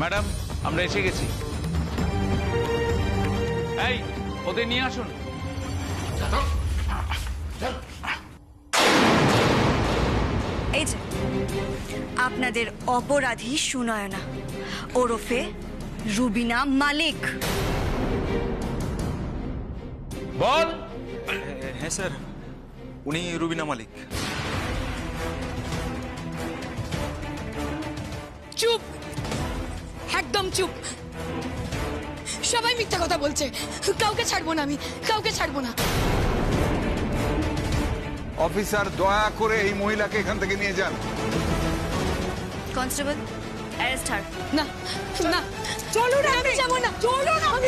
Madam আমরা এসে গেছি। এই ওদের নিয়ে আসুন। এই যে আপনাদের অপরাধী সুনয়না ওরফে রুবিনা মালিক। বল। হ্যাঁ স্যার উনি রুবিনা মালিক। চুপ! একদম চুপ। সবাই মিথ্যা কথা বলছে। কাউকে ছাড়বো না আমি। কাউকে ছাড়বো না। অফিসার দয়া করে এই মহিলাকে এখান থেকে নিয়ে যান। Constable arrest her. না না। চলো না আমি যাব না। চলো না আমি